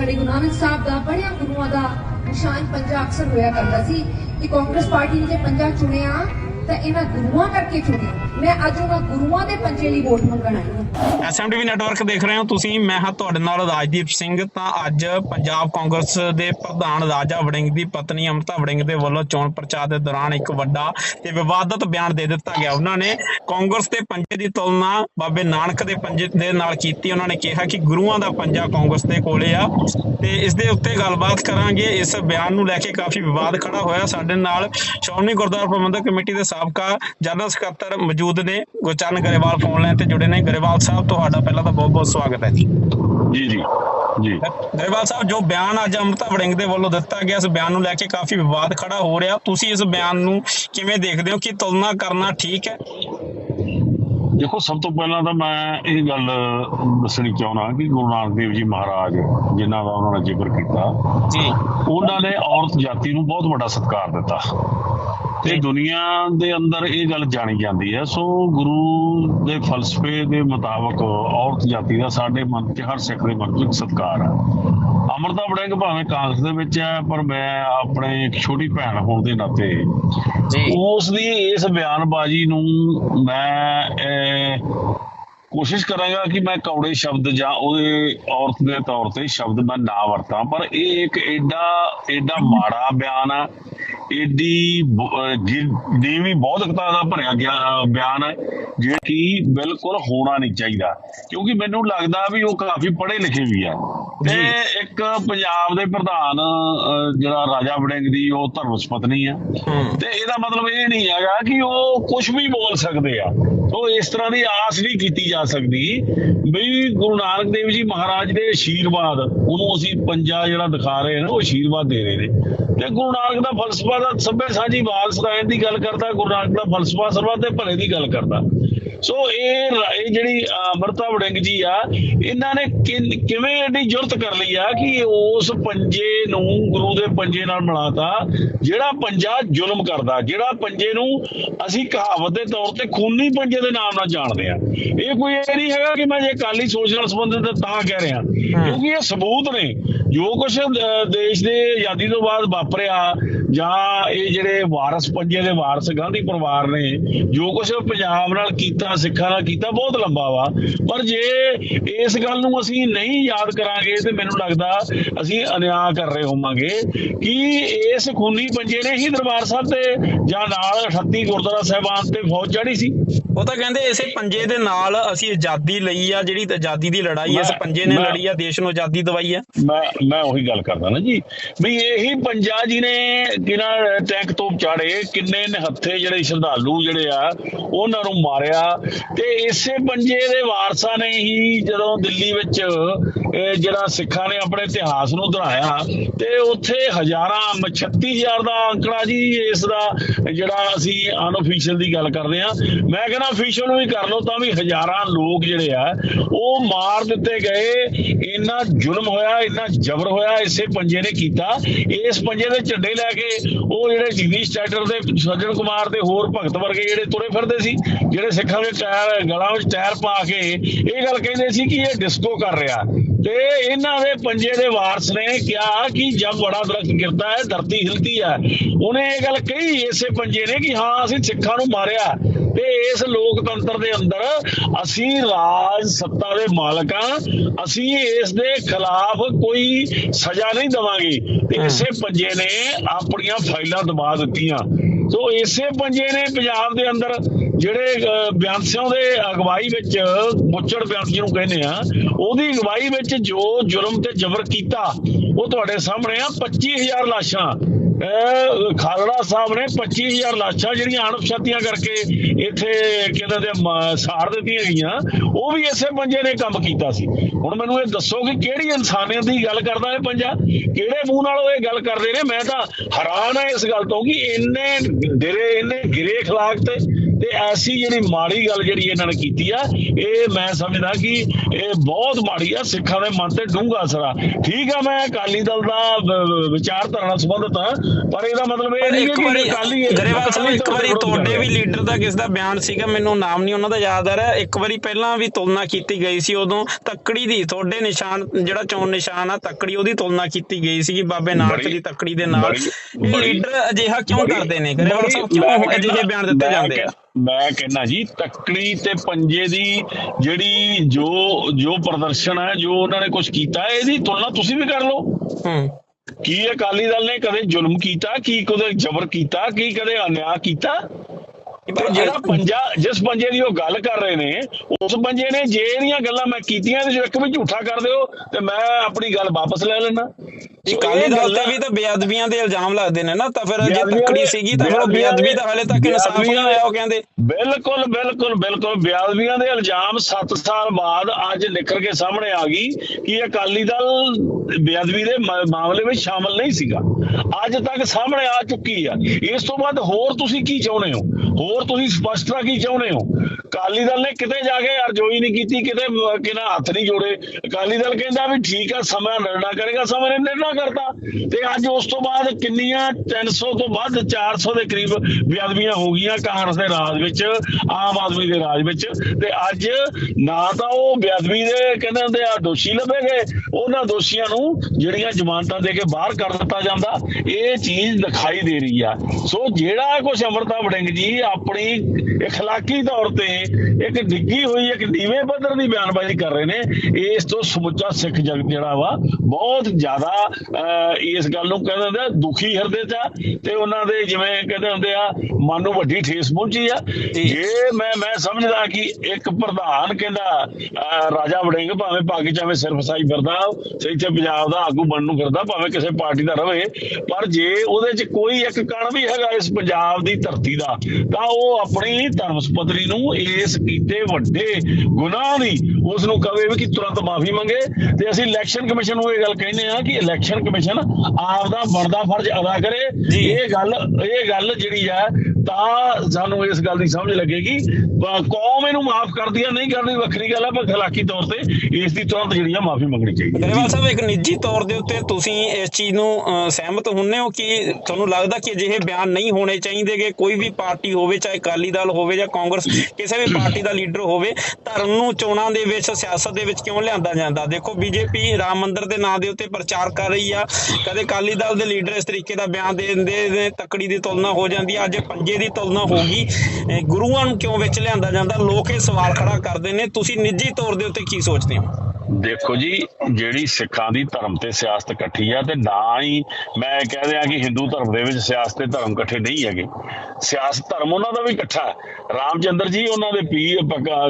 ਸਾਡੇ ਗੁਰੂ ਨਾਨਕ ਸਾਹਿਬ ਦਾ ਬੜਿਆ ਗੁਰੂਆਂ ਦਾ ਨਿਸ਼ਾਨ ਪੰਜਾ ਅਕਸਰ ਹੋਇਆ ਕਰਦਾ ਸੀ ਕਿ ਕਾਂਗਰਸ ਪਾਰਟੀ ਨੇ ਜੇ ਪੰਜਾ ਚੁਣਿਆ ਤਾਂ ਇਹਨਾਂ ਗੁਰੂਆਂ ਕਰਕੇ ਚੁਣਿਆ ਮੈਂ ਅੱਜ ਉਹਨਾਂ ਗੁਰੂਆਂ ਦੇ ਪੰਜੇ ਲਈ ਵੋਟ ਮੰਗਣ ਆਈ ਹਾਂ। ਐਸਐਮਟੀਵੀ ਨੈਟਵਰਕ ਦੇਖ ਰਹੇ ਹੋ ਤੁਸੀਂ, ਮੈਂ ਹਾਂ ਤੁਹਾਡੇ ਨਾਲ ਰਾਜਦੀਪ ਸਿੰਘ। ਤਾਂ ਅੱਜ ਪੰਜਾਬ ਕਾਂਗਰਸ ਦੇ ਪ੍ਰਧਾਨ ਰਾਜਾ ਵੜਿੰਗ ਦੀ ਪਤਨੀ ਅਮਰਤਾ ਵੜਿੰਗ ਦੇ ਵੱਲੋਂ ਚੋਣ ਪ੍ਰਚਾਰ ਦੇ ਦੌਰਾਨ ਇੱਕ ਵੱਡਾ ਤੇ ਵਿਵਾਦਤ ਬਿਆਨ ਦੇ ਦਿੱਤਾ ਗਿਆ। ਉਹਨਾਂ ਨੇ ਕਾਂਗਰਸ ਦੇ ਪੰਜੇ ਦੀ ਤੁਲਨਾ ਬਾਬੇ ਨਾਨਕ ਦੇ ਪੰਜੇ ਦੇ ਨਾਲ ਕੀਤੀ। ਉਹਨਾਂ ਨੇ ਕਿਹਾ ਕਿ ਗੁਰੂਆਂ ਦਾ ਪੰਜਾ ਕਾਂਗਰਸ ਦੇ ਕੋਲੇ ਆ। ਤੇ ਇਸ ਦੇ ਉੱਤੇ ਗੱਲਬਾਤ ਕਰਾਂਗੇ। ਇਸ ਬਿਆਨ ਨੂੰ ਲੈ ਕੇ ਕਾਫੀ ਵਿਵਾਦ ਖੜਾ ਹੋਇਆ। ਸਾਡੇ ਨਾਲ ਸ਼੍ਰੋਮਣੀ ਗੁਰਦੁਆਰਾ ਪ੍ਰਬੰਧਕ ਕਮੇਟੀ ਦੇ ਸਾਬਕਾ ਜਨਰਲ ਸਕੱਤਰ ਮੌਜੂਦ ਨੇ ਗੁਰਚਰਨ ਗਰੇਵਾਲ ਫੋਨ ਲਾਈਨ ਤੇ ਜੁੜੇ ਨੇ। ਗਰੇਵਾਲ ਸਾਹਿਬ ਤੁਹਾਡਾ ਪਹਿਲਾਂ ਤਾਂ ਬਹੁਤ ਬਹੁਤ ਸਵਾਗਤ ਹੈ ਜੀ। ਜੀ ਜੀ ਜੀ। ਗਰੇਵਾਲ ਸਾਹਿਬ ਜੋ ਬਿਆਨ ਅੱਜ ਅਮਰਤਾ ਵੜਿੰਗ ਦੇ ਵੱਲੋਂ ਦਿੱਤਾ ਗਿਆ ਇਸ ਬਿਆਨ ਨੂੰ ਲੈ ਕੇ ਕਾਫੀ ਵਿਵਾਦ ਖੜਾ ਹੋ ਰਿਹਾ। ਤੁਸੀਂ ਇਸ ਬਿਆਨ ਨੂੰ ਕਿਵੇਂ ਦੇਖਦੇ ਹੋ? ਕਿ ਤੁਲਨਾ ਕਰਨਾ ਠੀਕ ਹੈ? ਦੇਖੋ ਸਭ ਤੋਂ ਪਹਿਲਾਂ ਤਾਂ ਮੈਂ ਇਹ ਗੱਲ ਦੱਸਣੀ ਚਾਹੁੰਦਾ ਕਿ ਗੁਰੂ ਨਾਨਕ ਦੇਵ ਜੀ ਮਹਾਰਾਜ ਜਿਨ੍ਹਾਂ ਦਾ ਉਹਨਾਂ ਨੇ ਜ਼ਿਕਰ ਕੀਤਾ ਜੀ। ਉਹਨਾਂ ਨੇ ਔਰਤ ਜਾਤੀ ਨੂੰ ਬਹੁਤ ਵੱਡਾ ਸਤਿਕਾਰ ਦਿੱਤਾ। ਤੇ ਦੁਨੀਆ ਦੇ ਅੰਦਰ ਇਹ ਗੱਲ ਜਾਣੀ ਜਾਂਦੀ ਹੈ। ਸੋ ਗੁਰੂ ਦੇ ਫਲਸਫੇ ਦੇ ਮੁਤਾਬਕ ਔਰਤ ਜਾਤੀ ਦਾ ਸਾਡੇ ਮਨ 'ਚ ਹਰ ਸਿੱਖ ਦੇ ਮਨ 'ਚ ਸਤਿਕਾਰ ਹੈ ਅਮਰਤਾ ਵੜਿੰਗ ਭਾਵੇਂ ਕਾਂਗਰਸ ਦੇ ਵਿੱਚ ਹੈ ਪਰ ਮੈਂ ਆਪਣੇ ਇੱਕ ਛੋਟੀ ਭੈਣ ਹੋਣ ਦੇ ਨਾਤੇ ਜੀ। ਉਸ ਦੀ ਇਸ ਬਿਆਨਬਾਜ਼ੀ ਨੂੰ ਮੈਂ ਕੋਸ਼ਿਸ਼ ਕਰਾਂਗਾ ਕਿ ਮੈਂ ਕੌੜੇ ਸ਼ਬਦ ਜਾਂ ਉਹਦੇ ਔਰਤ ਦੇ ਤੌਰ ਤੇ ਸ਼ਬਦ ਮੈਂ ਨਾ ਵਰਤਾਂ। ਪਰ ਇਹ ਇੱਕ ਐਡਾ ਐਡਾ ਮਾੜਾ ਬਿਆਨ ਹੈ ਏਡੀ ਬ- ਅਹ, ਦਾ ਭਰਿਆ ਗਿਆ ਬਿਆਨ ਹੈ ਜਿਹੜਾ ਕਿ ਬਿਲਕੁਲ ਹੋਣਾ ਨਹੀਂ ਚਾਹੀਦਾ। ਕਿਉਂਕਿ ਮੈਨੂੰ ਲੱਗਦਾ ਵੀ ਉਹ ਕਾਫੀ ਪੜ੍ਹੇ ਲਿਖੇ ਵੀ ਆ ਤੇ ਇੱਕ ਪੰਜਾਬ ਦੇ ਪ੍ਰਧਾਨ ਜਿਹੜਾ ਰਾਜਾ ਵੜਿੰਗ ਦੀ ਉਹ ਧਰਮ ਪਤਨੀ ਆ। ਤੇ ਇਹਦਾ ਮਤਲਬ ਇਹ ਨਹੀਂ ਹੈਗਾ ਕਿ ਉਹ ਕੁਝ ਵੀ ਬੋਲ ਸਕਦੇ ਆ। ਉਹ ਇਸ ਤਰ੍ਹਾਂ ਦੀ ਆਸ ਨਹੀਂ ਕੀਤੀ ਜਾ ਸਕਦੀ ਵੀ ਗੁਰੂ ਨਾਨਕ ਦੇਵ ਜੀ ਮਹਾਰਾਜ ਦੇ ਆਸ਼ੀਰਵਾਦ ਉਹਨੂੰ ਅਸੀਂ ਪੰਜਾ ਜਿਹੜਾ ਦਿਖਾ ਰਹੇ ਹਾਂ ਉਹ ਆਸ਼ੀਰਵਾਦ ਦੇ ਰਹੇ ਨੇ। ਤੇ ਗੁਰੂ ਨਾਨਕ ਦਾ ਫਲਸਫਾ ਦਾ ਸਭੇ ਸਾਂਝੀ ਵਾਰਸ ਰਹਿਣ ਦੀ ਗੱਲ ਕਰਦਾ ਗੁਰੂ ਨਾਨਕ ਦਾ ਫਲਸਫਾ ਸਰਬੱਤ ਦੇ ਭਲੇ ਦੀ ਗੱਲ ਕਰਦਾ। ਸੋ ਇਹ ਇਹ ਜਿਹੜੀ ਅਮਰਤਾ ਵੜਿੰਗ ਜੀ ਆ ਇਹਨਾਂ ਨੇ ਕਿਵੇਂ ਐਡੀ ਜੁਰਤ ਕਰ ਲਈ ਆ ਕਿ ਉਸ ਪੰਜੇ ਨੂੰ ਗੁਰੂ ਦੇ ਪੰਜੇ ਨਾਲ ਮਿਲਾਤਾ ਜਿਹੜਾ ਪੰਜਾ ਜ਼ੁਲਮ ਕਰਦਾ ਜਿਹੜਾ ਪੰਜੇ ਨੂੰ ਅਸੀਂ ਕਹਾਵਤ ਦੇ ਤੌਰ ਤੇ ਖੂਨੀ ਪੰਜੇ ਦੇ ਨਾਮ ਨਾਲ ਜਾਣਦੇ ਆ। ਇਹ ਕੋਈ ਇਹ ਨਹੀਂ ਹੈਗਾ ਕਿ ਮੈਂ ਜੇ ਕਾਲੀ ਸੋਚ ਨਾਲ ਸੰਬੰਧਿਤ ਤਾਂ ਕਹਿ ਰਿਹਾ। ਕਿਉਂਕਿ ਇਹ ਸਬੂਤ ਨੇ। ਜੋ ਕੁਝ ਦੇਸ਼ ਦੇ ਆਜ਼ਾਦੀ ਤੋਂ ਬਾਅਦ ਵਾਪਰਿਆ ਜਾਂ ਇਹ ਜਿਹੜੇ ਵਾਰਸ ਪੰਜੇ ਦੇ ਵਾਰਸ ਗਾਂਧੀ ਪਰਿਵਾਰ ਨੇ ਜੋ ਕੁਝ ਪੰਜਾਬ ਨਾਲ ਕੀਤਾ ਸਿੱਖਾਂ ਨਾਲ ਕੀਤਾ ਬਹੁਤ ਲੰਬਾ ਵਾ। ਪਰ ਜੇ ਇਸ ਗੱਲ ਨੂੰ ਅਸੀਂ ਨਹੀਂ ਯਾਦ ਕਰਾਂਗੇ ਤੇ ਮੈਨੂੰ ਲੱਗਦਾ ਅਸੀਂ ਅਨਿਆਂ ਕਰ ਰਹੇ ਹੋਵਾਂਗੇ ਕਿ ਇਸ ਖੂਨੀ ਪੰਜੇ ਨੇ ਹੀ ਦਰਬਾਰ ਸਾਹਿਬ ਤੇ ਜਾਂ ਨਾਲ 38 ਗੁਰਦੁਆਰਾ ਸਾਹਿਬਾਨ ਤੇ ਫੌਜ ਚੜੀ ਸੀ। ਉਹ ਤਾਂ ਕਹਿੰਦੇ ਇਸੇ ਪੰਜੇ ਦੇ ਨਾਲ ਅਸੀਂ ਆਜ਼ਾਦੀ ਲਈ ਆ ਜਿਹੜੀ ਆਜ਼ਾਦੀ ਦੀ ਲੜਾਈ ਇਸ ਪੰਜੇ ਨੇ ਲੜੀ ਆ ਦੇਸ਼ ਨੂੰ ਆਜ਼ਾਦੀ ਦਵਾਈ ਆ। ਮੈਂ ਮੈਂ ਉਹੀ ਗੱਲ ਕਰਦਾ ਨਾ ਜੀ। ਵੀ ਇਹੀ ਪੰਜਾ ਜੀ ਨੇ ਕਿਹਨਾਂ ਟੈਂਕ ਤੋਂ ਚਾੜੇ ਕਿੰਨੇ ਨਿਹੱਥੇ ਜਿਹੜੇ ਸ਼ਰਧਾਲੂ ਜਿਹੜੇ ਆ, ਉਹਨਾਂ ਨੂੰ ਮਾਰਿਆ ਤੇ ਇਸੇ ਪੰਜੇ ਦੇ ਵਾਰਸਾਂ ਨੇ ਹੀ ਜਦੋਂ ਦਿੱਲੀ ਵਿੱਚ ਜਿਹੜਾ ਸਿੱਖਾਂ ਨੇ ਆਪਣੇ ਇਤਿਹਾਸ ਨੂੰ ਦੁਹਰਾਇਆ ਤੇ ਉੱਥੇ ਹਜ਼ਾਰਾਂ 36000 ਦਾ ਅੰਕੜਾ ਜੀ ਇਸ ਦਾ ਜਿਹੜਾ ਅਸੀਂ ਅਨਅਫੀਸ਼ੀਅਲ ਦੀ ਗੱਲ ਕਰਦੇ ਆ ਮੈਂ ਕਹਿੰਦਾ ਅਫੀਸ਼ੀਅਲ ਵੀ ਕਰ ਲਓ ਤਾਂ ਵੀ ਹਜ਼ਾਰਾਂ ਲੋਕ ਜਿਹੜੇ ਆ, ਉਹ ਮਾਰ ਦਿੱਤੇ ਗਏ। ਇੰਨਾ ਜ਼ੁਲਮ ਹੋਇਆ, ਇੰਨਾ ਜ਼ਬਰ ਹੋਇਆ, ਇਸੇ ਪੰਜੇ ਨੇ ਕੀਤਾ। ਇਸ ਪੰਜੇ ਦੇ ਝੰਡੇ ਲੈ ਕੇ ਉਹ ਜਿਹੜੇ ਜਗਦੀਸ਼ ਟੈਟਰ ਦੇ, ਸੱਜਣ ਕੁਮਾਰ ਤੇ ਹੋਰ ਭਗਤ ਵਰਗੇ ਜਿਹੜੇ ਤੁਰੇ ਫਿਰਦੇ ਸੀ, ਜਿਹੜੇ ਸਿੱਖਾਂ ਦੇ ਟਾਇਰ, ਗਲਾਂ ਵਿੱਚ ਟਾਇਰ ਪਾ ਕੇ ਇਹ ਗੱਲ ਕਹਿੰਦੇ ਸੀ ਕਿ ਇਹ ਡਿਸਕੋ ਕਰ ਰਿਹਾ। ਤੇ ਇਹਨਾਂ ਦੇ ਪੰਜੇ ਦੇ ਵਾਰਸ ਨੇ ਕਿਹਾ ਕਿ ਜਦ ਬੜਾ ਦਰਖਤ ਗਿਰਦਾ ਹੈ ਧਰਤੀ ਹਿਲਦੀ ਹੈ। ਉਹਨੇ ਇਹ ਗੱਲ ਕਹੀ ਇਸੇ ਪੰਜੇ ਨੇ ਕਿ ਹਾਂ ਅਸੀਂ ਸਿੱਖਾਂ ਨੂੰ ਮਾਰਿਆ। ਤੇ ਇਸ ਲੋਕਤੰਤਰ ਦੇ ਅੰਦਰ ਅਸੀਂ ਰਾਜ ਸੱਤਾ ਦੇ ਮਾਲਕ ਹਾਂ। ਅਸੀਂ ਇਸ ਦੇ ਖਿਲਾਫ ਕੋਈ ਸਜ਼ਾ ਨਹੀਂ ਦਵਾਂਗੇ। ਤੇ ਇਸੇ ਪੰਜੇ ਨੇ ਆਪਣੀਆਂ ਫਾਈਲਾਂ ਦਬਾ ਦਿੱਤੀਆਂ। ਸੋ ਇਸੇ ਪੰਜੇ ਨੇ ਪੰਜਾਬ ਦੇ ਅੰਦਰ ਜਿਹੜੇ ਅਹ, ਬਿਆੰਸਿਆਂ ਦੇ ਅਗਵਾਈ ਵਿੱਚ ਮੁੱਚੜ ਬਿਆੰਸ ਨੂੰ ਕਹਿੰਦੇ ਆ ਉਹਦੀ ਅਗਵਾਈ ਵਿੱਚ ਜੋ ਜ਼ੁਲਮ ਤੇ ਜ਼ਬਰ ਕੀਤਾ ਉਹ ਤੁਹਾਡੇ ਸਾਹਮਣੇ ਆ 25000 ਲਾਸ਼ਾਂ। ਅਹ, ਖਾਲੜਾ ਸਾਹਿਬ ਨੇ 25000 ਲਾਸ਼ਾਂ ਜਿਹੜੀਆਂ ਅਣਪਛਾਤੀਆਂ ਕਰਕੇ ਇੱਥੇ ਕਿਤੇ ਦੇ ਸਾੜ ਦਿੱਤੀਆਂ ਗਈਆਂ ਉਹ ਵੀ ਇਸੇ ਪੰਜੇ ਨੇ ਕੰਮ ਕੀਤਾ ਸੀ। ਹੁਣ ਮੈਨੂੰ ਇਹ ਦੱਸੋ ਕਿ ਕਿਹੜੀ ਇਨਸਾਨੀਅਤ ਦੀ ਗੱਲ ਕਰਦਾ ਇਹ ਪੰਜਾ? ਕਿਹੜੇ ਮੂੰਹ ਨਾਲ ਉਹ ਇਹ ਗੱਲ ਕਰਦੇ ਨੇ? ਮੈਂ ਤਾਂ ਹੈਰਾਨ ਆ ਇਸ ਗੱਲ ਤੋਂ ਕਿ ਇੰਨੇ ਡਰੇ ਇੰਨੇ ਗਿਰੇ ਖਲਾਕ ਤੇ ਤੇ ਐਸੀ ਜਿਹੜੀ ਮਾੜੀ ਗੱਲ ਜਿਹੜੀ ਇਹਨਾਂ ਨੇ ਕੀਤੀ ਆ ਇਹ ਮੈਂ ਸਮਝਦਾ ਕਿ ਇਹ ਬਹੁਤ ਮਾੜੀ ਆ ਸਿੱਖਾਂ ਦੇ ਮਨ ਤੇ ਡੂੰਘਾ ਅਸਰ ਆ। ਠੀਕ ਆ ਮੈਂ ਅਕਾਲੀ ਦਲ ਦਾ ਵਿਚਾਰਧਾਰਾ ਨਾਲ ਸੰਬੰਧਿਤ ਹਾਂ ਪਰ ਇਹਦਾ ਮਤਲਬ ਇਹ ਨਹੀਂ ਕਿ ਅਕਾਲੀ ਗਰੇਵਾਲ ਸਾਹਿਬ ਇੱਕ ਵਾਰੀ ਤੁਹਾਡੇ। ਵੀ ਲੀਡਰ ਦਾ ਕਿਸ ਦਾ ਬਿਆਨ ਸੀਗਾ ਮੈਨੂੰ ਨਾਮ ਨਹੀਂ ਉਹਨਾਂ ਦਾ ਯਾਦ ਆ ਰਿਹਾ। ਇੱਕ ਵਾਰੀ ਪਹਿਲਾਂ ਵੀ ਤੁਲਨਾ ਕੀਤੀ ਗਈ ਸੀ ਉਦੋਂ ਤੱਕੜੀ ਦੀ ਤੁਹਾਡੇ ਨਿਸ਼ਾਨ ਜਿਹੜਾ ਚੋਣ ਨਿਸ਼ਾਨ ਆ ਤੱਕੜੀ ਉਹਦੀ ਤੁਲਨਾ ਕੀਤੀ ਗਈ ਸੀ ਬਾਬੇ ਨਾਨਕ ਦੀ ਤੱਕੜੀ ਦੇ ਨਾਲ। ਲੀਡਰ ਅਜਿਹਾ ਕਿਉਂ ਕਰਦੇ ਨੇ? ਗਰੇਵਾਲ ਸਾਹਿਬ ਕਿਉਂ ਅਜਿਹੇ ਬਿਆਨ ਦਿੱਤੇ ਜਾਂਦੇ ਆ? ਮੈਂ ਕਹਿੰਦਾ ਜੀ ਤੱਕੜੀ ਤੇ ਪੰਜੇ ਦੀ ਜਿਹੜੀ ਜੋ ਜੋ ਪ੍ਰਦਰਸ਼ਨ ਹੈ ਜੋ ਉਹਨਾਂ ਨੇ ਕੁਝ ਕੀਤਾ ਹੈ, ਇਹਦੀ ਤੁਲਨਾ ਤੁਸੀਂ ਵੀ ਕਰ ਲਓ। ਹੂੰ। ਕੀ ਅਕਾਲੀ ਦਲ ਨੇ ਕਦੇ ਜ਼ੁਲਮ ਕੀਤਾ ਕੀ ਕਦੇ ਜ਼ਬਰ ਕੀਤਾ ਕੀ ਕਦੇ ਅਨਿਆਂ ਕੀਤਾ? ਜਿਹੜਾ ਪੰਜਾ ਜਿਸ ਪੰਜੇ ਦੀ ਉਹ ਗੱਲ ਕਰ ਰਹੇ ਨੇ ਉਸ ਪੰਜੇ ਨੇ ਜੇ ਇਹਦੀਆਂ ਗੱਲਾਂ ਮੈਂ ਕੀਤੀਆਂ ਤੇ ਜੋ ਇੱਕ ਵੀ ਝੂਠਾ ਕਰ ਦਿਓ ਤੇ ਮੈਂ ਆਪਣੀ ਗੱਲ ਵਾਪਸ ਲੈ ਲੈਣਾ ਜੀ ਕਾਲੀ ਦਲ ਤੇ ਵੀ ਤਾਂ ਬੇਅਦਬੀਆਂ ਦੇ ਇਲਜ਼ਾਮ ਲੱਗਦੇ ਨੇ ਨਾ ਤਾਂ ਫਿਰ ਜੇ ਬੇਅਦਬੀਆਂ ਤੱਕੜੀ ਸੀਗੀ ਤਾਂ ਫਿਰ ਉਹ ਬੇਅਦਬੀ ਦਾ ਹਾਲੇ ਤੱਕ ਇਨਸਾਫ ਨਹੀਂ ਬੇਅਦਬੀਆਂ ਹੋਇਆ ਉਹ ਕਹਿੰਦੇ। ਬਿਲਕੁਲ ਬਿਲਕੁਲ ਬਿਲਕੁਲ। ਬਿਆਦਵੀਆਂ ਦੇ ਇਲਜ਼ਾਮ 7 ਸਾਲ ਬਾਅਦ ਅੱਜ ਨਿਕਲ ਕੇ ਸਾਹਮਣੇ ਆ ਗਈ ਕਿ ਇਹ ਅਕਾਲੀ ਦਲ ਬੇਅਦਬੀ ਦੇ ਮਾਮਲੇ ਵਿੱਚ ਸ਼ਾਮਲ ਨਹੀਂ ਸੀਗਾ। ਅੱਜ ਤੱਕ ਸਾਹਮਣੇ ਆ ਚੁੱਕੀ ਆ। ਇਸ ਤੋਂ ਬਾਅਦ ਹੋਰ ਤੁਸੀਂ ਕੀ ਚਾਹੁੰਦੇ ਹੋ? ਹੋਰ ਤੁਸੀਂ ਸਪਸ਼ਟਤਾ ਕੀ ਚਾਹੁੰਦੇ ਹੋ? ਅਕਾਲੀ ਦਲ ਨੇ ਕਿਤੇ ਜਾ ਕੇ ਅਰਜ਼ੋਈ ਨਹੀਂ ਕੀਤੀ ਕਿਤੇ ਅਹ, ਕਿਹਨਾਂ ਹੱਥ ਨਹੀਂ ਜੋੜੇ ਅਕਾਲੀ ਦਲ ਕਹਿੰਦਾ ਵੀ ਠੀਕ ਆ ਸਮਾਂ ਨਿਰਣਾ ਕਰੇਗਾ ਸਮਾਂ ਨੇ ਨਿਰਣਾ ਕਰਤਾ ਤੇ ਅੱਜ ਉਸ ਤੋਂ ਬਾਅਦ ਕਿੰਨੀਆਂ 300 ਤੋਂ ਵੱਧ 400 ਦੇ ਕਰੀਬ ਬੇਅਦਬੀਆਂ ਹੋ ਗਈਆਂ ਕਾਂਗਰਸ ਦੇ ਰਾਜ ਵਿੱਚ ਆਮ ਆਦਮੀ ਦੇ ਰਾਜ ਵਿੱਚ ਤੇ ਅੱਜ ਨਾ ਤਾਂ ਉਹ ਬੇਅਦਬੀ ਦੇ ਕਹਿੰਦੇ ਹੁੰਦੇ ਆ ਦੋਸ਼ੀ ਲੱਭੇ ਗਏ ਉਹਨਾਂ ਦੋਸ਼ੀਆਂ ਨੂੰ ਜਿਹੜੀਆਂ ਜ਼ਮਾਨਤਾਂ ਦੇ ਕੇ ਬਾਹਰ ਕਰ ਦਿੱਤਾ ਜਾਂਦਾ ਇਹ ਚੀਜ਼ ਦਿਖਾਈ ਦੇ ਰਹੀ ਆ ਸੋ ਜਿਹੜਾ ਕੁਝ ਅਮਰਤਾ ਵੜਿੰਗ ਜੀ ਆਪਣੀ اخلاقی ਤੌਰ ਤੇ ਇੱਕ ਡਿੱਗੀ ਹੋਈ ਇੱਕ ਨੀਵੇਂ ਪੱਧਰ ਦੀ ਬਿਆਨਬਾਜ਼ੀ ਕਰ ਰਹੇ ਨੇ। ਇਸ ਤੋਂ ਸਮੁੱਚਾ ਸਿੱਖ ਜਗਤ ਜਿਹੜਾ ਵਾ ਬਹੁਤ ਜ਼ਿਆਦਾ ਇਸ ਗੱਲ ਨੂੰ ਕਹਿੰਦੇ ਹੁੰਦੇ ਆ ਦੁਖੀ ਹਿਰਦੇ ਚ ਤੇ ਉਹਨਾਂ ਦੇ ਜਿਵੇਂ ਕਹਿੰਦੇ ਹੁੰਦੇ ਆ ਮਨ ਨੂੰ ਵੱਡੀ ਠੇਸ ਪਹੁੰਚੀ ਆ। ਜੀ। ਮੈਂ ਮੈਂ ਸਮਝਦਾ ਕਿ ਇੱਕ ਪ੍ਰਧਾਨ ਕਹਿੰਦਾ ਰਾਜਾ ਵੜਿੰਗ ਭਾਵੇਂ ਪੱਗ ਚਾਵੇਂ ਸਿਰ ਫਸਾਈ ਫਿਰਦਾ ਇੱਥੇ ਪੰਜਾਬ ਦਾ ਆਗੂ ਬਣਨ ਨੂੰ ਫਿਰਦਾ ਭਾਵੇਂ ਕਿਸੇ ਪਾਰਟੀ ਦਾ ਰਵੇ ਪਰ ਜੇ ਉਹਦੇ ਚ ਕੋਈ ਇੱਕ ਕਣ ਵੀ ਹੈਗਾ ਇਸ ਪੰਜਾਬ ਦੀ ਧਰਤੀ ਦਾ ਤਾਂ ਉਹ ਆਪਣੀ ਧਰਮ ਸਪਤਰੀ ਨੂੰ ਇਸ ਕੀਤੇ ਵੱਡੇ ਗੁਨਾਹ ਦੀ ਉਸ ਨੂੰ ਕਵੇ ਵੀ ਕਿ ਤੁਰੰਤ ਮਾਫੀ ਮੰਗੇ ਤੇ ਅਸੀਂ ਇਲੈਕਸ਼ਨ ਕਮਿਸ਼ਨ ਨੂੰ ਇਹ ਗੱਲ ਕਹਿੰਦੇ ਆ ਕਿ ਇਲੈਕਸ਼ਨ ਕਮਿਸ਼ਨ ਆਪ ਦਾ ਬਣਦਾ ਫਰਜ਼ ਅਦਾ ਕਰੇ। ਇਹ ਗੱਲ ਇਹ ਗੱਲ ਜਿਹੜੀ ਆ ਤਾਂ ਸਾਨੂੰ ਇਸ ਗੱਲ ਦੀ ਸਮਝ ਲੱਗੇਗੀ। ਕੌਮ ਇਹਨੂੰ ਮਾਫ ਕਰਦੀ ਆ, ਨਹੀਂ ਕਰਦੀ, ਵੱਖਰੀ ਗੱਲ ਆ, ਪਰ ਖਲਾਕੀ ਤੌਰ ਤੇ ਇਸ ਦੀ ਤੁਰੰਤ ਜਿਹੜੀ ਆ ਮਾਫੀ ਮੰਗਣੀ ਚਾਹੀਦੀ ਹੈ ਗਰੇਵਾਲ ਸਾਹਿਬ, ਇੱਕ ਨਿੱਜੀ ਤੌਰ ਦੇ ਉੱਤੇ ਤੁਸੀਂ ਇਸ ਚੀਜ਼ ਨੂੰ ਸਹਿਮਤ ਹੁੰਨੇ ਹੋ ਕਿ ਤੁਹਾਨੂੰ ਲੱਗਦਾ ਕਿ ਅਜਿਹੇ ਬਿਆਨ ਨਹੀਂ ਹੋਣੇ ਚਾਹੀਦੇਗੇ, ਕੋਈ ਵੀ ਪਾਰਟੀ ਹੋਵੇ, ਚਾਹੇ ਅਕਾਲੀ ਦਲ ਹੋਵੇ ਜਾਂ ਕਾਂਗਰਸ, ਕਿਸੇ ਵੀ ਪਾਰਟੀ ਦਾ ਲੀਡਰ ਹੋਵੇ, ਧਰਮ ਨੂੰ ਚੋਣਾਂ ਦੇ ਵਿੱਚ, ਸਿਆਸਤ ਦੇ ਵਿੱਚ ਕਿਉਂ ਲਿਆਂਦਾ ਜਾਂਦਾ? ਦੇਖੋ, ਬੀਜੇਪੀ ਰਾਮ ਮੰਦਿਰ ਦੇ ਨਾਂ ਦੇ ਉੱਤੇ ਪ੍ਰਚਾਰ ਕਰ ਰਹੀ ਆ। ਕਦੇ ਅਕਾਲੀ ਦਲ ਦੇ ਲੀਡਰ ਇਸ ਤਰੀਕੇ ਦਾ ਬਿਆਨ ਦੇ ਦਿੰਦੇ ਨੇ, ਤੱਕੜੀ ਦੀ ਤੁਲਨਾ ਹੋ ਜਾਂਦੀ ਆ। ਅੱਜ ਪੰਜੇ ਦੀ ਤੁਲਨਾ ਹੋ ਗੁਰੂਆਂ ਨੂੰ ਕਿਉਂ ਵਿੱਚ ਲਿਆਂਦਾ ਜਾਂਦਾ? ਲੋਕ ਇਹ ਸਵਾਲ ਖੜਾ ਕਰਦੇ ਨੇ। ਤੁਸੀਂ ਨਿੱਜੀ ਤੌਰ ਦੇ ਉੱਤੇ ਕੀ ਸੋਚਦੇ ਹੋ? ਦੇਖੋ ਜੀ, ਜਿਹੜੀ ਸਿੱਖਾਂ ਦੀ ਧਰਮ ਤੇ ਸਿਆਸਤ ਇਕੱਠੀ ਆ ਤੇ ਨਾ ਹੀ ਮੈਂ ਕਹਿ ਦਿਆਂ ਕਿ ਹਿੰਦੂ ਧਰਮ ਦੇ ਵਿੱਚ ਸਿਆਸਤ ਤੇ ਧਰਮ ਇਕੱਠੇ ਨਹੀਂ ਹੈਗੇ। ਸਿਆਸਤ ਧਰਮ ਉਹਨਾਂ ਦਾ ਵੀ ਇਕੱਠਾ ਹੈ। ਰਾਮਚੰਦਰ ਜੀ ਉਹਨਾਂ ਦੇ ਪੀ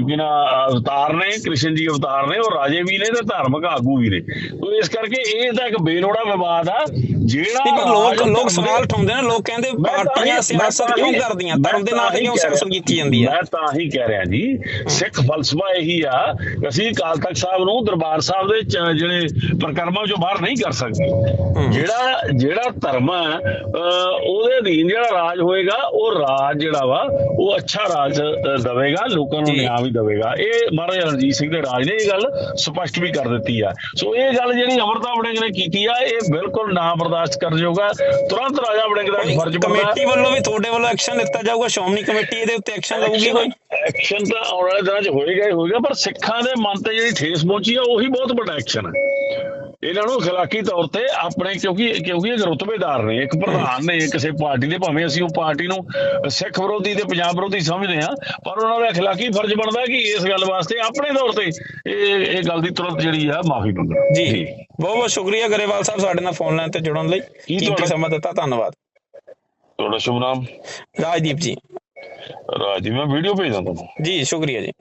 ਕਿਨਾ ਅਵਤਾਰ ਨੇ, ਕ੍ਰਿਸ਼ਨ ਜੀ ਅਵਤਾਰ ਨੇ, ਉਹ ਰਾਜੇ ਵੀ ਨੇ ਤੇ ਧਾਰਮਿਕ ਆਗੂ ਵੀ ਨੇ। ਤੋ ਇਸ ਕਰਕੇ ਇਹ ਤਾਂ ਇੱਕ ਬੇਲੋੜਾ ਵਿਵਾਦ ਆ ਜਿਹੜਾ ਲੋਕ ਲੋਕ ਸਵਾਲ ਉਠਾਉਂਦੇ ਨੇ ਲੋਕ ਕਹਿੰਦੇ ਪਾਰਟੀਆਂ ਸਿਆਸਤ ਕਿਉਂ ਕਰਦੀਆਂ? ਧਰਮ ਦੇ ਨਾਂ ਤਾਂ ਕਿਉਂ ਸਿਆਸਤ। ਕੀਤੀ ਜਾਂਦੀ ਹੈ ਮੈਂ ਤਾਂ ਹੀ ਕਹਿ ਰਿਹਾ ਜੀ ਸਿੱਖ ਫਲਸਫਾ ਇਹੀ ਆ ਅਸੀਂ ਅਕਾਲ ਤਖਤ ਸਾਹਿਬ ਨੂੰ ਦਰਬਾਰ ਸਾਹਿਬ ਦੇ ਜਿਹੜੇ ਪ੍ਰਕਰਮਾਂ ਚੋਂ ਬਾਹਰ ਨਹੀਂ ਕਰ ਸਕਦੇ। ਜਿਹੜਾ ਜਿਹੜਾ ਧਰਮ ਹੈ ਉਹਦੇ ਅਧੀਨ ਜਿਹੜਾ ਰਾਜ ਹੋਏਗਾ ਉਹ ਰਾਜ ਜਿਹੜਾ ਵਾ ਉਹ ਅੱਛਾ ਰਾਜ ਦਵੇਗਾ ਲੋਕਾਂ ਨੂੰ। ਨਿਆਂ ਵੀ ਦਵੇਗਾ। ਇਹ ਮਹਾਰਾਜਾ ਰਣਜੀਤ ਸਿੰਘ ਦੇ ਰਾਜ ਨੇ ਇਹ ਗੱਲ ਸਪਸ਼ਟ ਵੀ ਕਰ ਦਿੱਤੀ ਆ। ਸੋ ਇਹ ਗੱਲ ਜਿਹੜੀ ਅਮਰਤਾ ਵੜਿੰਗ ਨੇ ਕੀਤੀ ਆ ਇਹ ਬਿਲਕੁਲ ਨਾ ਬਰਦਾਸ਼ਤ ਕਰਨ ਯੋਗ ਆ ਤੁਰੰਤ ਰਾਜਾ ਵੜਿੰਗ ਦਾ ਫਰਜ਼ ਬਣਦਾ। ਕਮੇਟੀ ਵੱਲੋਂ ਵੀ ਤੁਹਾਡੇ ਵੱਲੋਂ ਐਕਸ਼ਨ ਲਿੱਤਾ ਜਾਊਗਾ ਸ਼੍ਰੋਮਣੀ ਕਮੇਟੀ ਇਹਦੇ ਉੱਤੇ ਐਕਸ਼ਨ ਲਊਗੀ ਕੋਈ? ਐਕਸ਼ਨ ਤਾਂ ਆਉਣ ਵਾਲੇ ਦਿਨਾਂ 'ਚ ਹੋਏਗਾ ਹੀ ਹੋਏਗਾ ਪਰ ਸਿੱਖਾਂ ਦੇ ਮਨ ਤੇ ਜਿਹੜੀ ਠੇਸ ਪਹੁੰਚੀ ਆ ਉਹੀ ਬਹੁਤ ਵੱਡਾ ਐਕਸ਼ਨ ਹੈ। ਇਹਨਾਂ ਨੂੰ ਖਲਾਕੀ ਤੌਰ ਤੇ ਆਪਣੇ ਕਿਉਂਕਿ ਕਿਉਂਕਿ ਇਹ ਰੁਤਬੇਦਾਰ ਨੇ ਇੱਕ ਪ੍ਰਧਾਨ ਨੇ ਕਿਸੇ ਪਾਰਟੀ ਦੇ ਭਾਵੇਂ ਅਸੀਂ ਉਹ ਪਾਰਟੀ ਨੂੰ ਸਿੱਖ ਵਿਰੋਧੀ ਤੇ ਪੰਜਾਬ ਵਿਰੋਧੀ ਸਮਝਦੇ ਹਾਂ ਪਰ ਉਹਨਾਂ ਦਾ ਅਖਲਾਕੀ ਫਰਜ਼ ਬਣਦਾ ਕਿ ਇਸ ਗੱਲ ਵਾਸਤੇ ਆਪਣੇ ਤੌਰ ਤੇ ਇਹ ਇਹ ਗੱਲ ਦੀ ਤੁਰੰਤ ਜਿਹੜੀ ਆ ਮਾਫੀ ਮੰਗਣ। ਜੀ ਬਹੁਤ ਬਹੁਤ ਸ਼ੁਕਰੀਆ ਗਰੇਵਾਲ ਸਾਹਿਬ ਸਾਡੇ ਨਾਲ ਫੋਨ ਲਾਈਨ ਤੇ ਜੁੜਨ ਲਈ। ਕੀਮਤੀ ਤੁਹਾਡਾ- ਸਮਾਂ ਦਿੱਤਾ? ਧੰਨਵਾਦ। ਤੁਹਾਡਾ ਸ਼ੁਭ ਨਾਮ? ਰਾਜਦੀਪ ਜੀ। ਰਾਜੀ ਮੈਂ ਵੀਡੀਓ ਭੇਜਦਾ ਤੁਹਾਨੂੰ ਜੀ ਸ਼ੁਕਰੀਆ ਜੀ।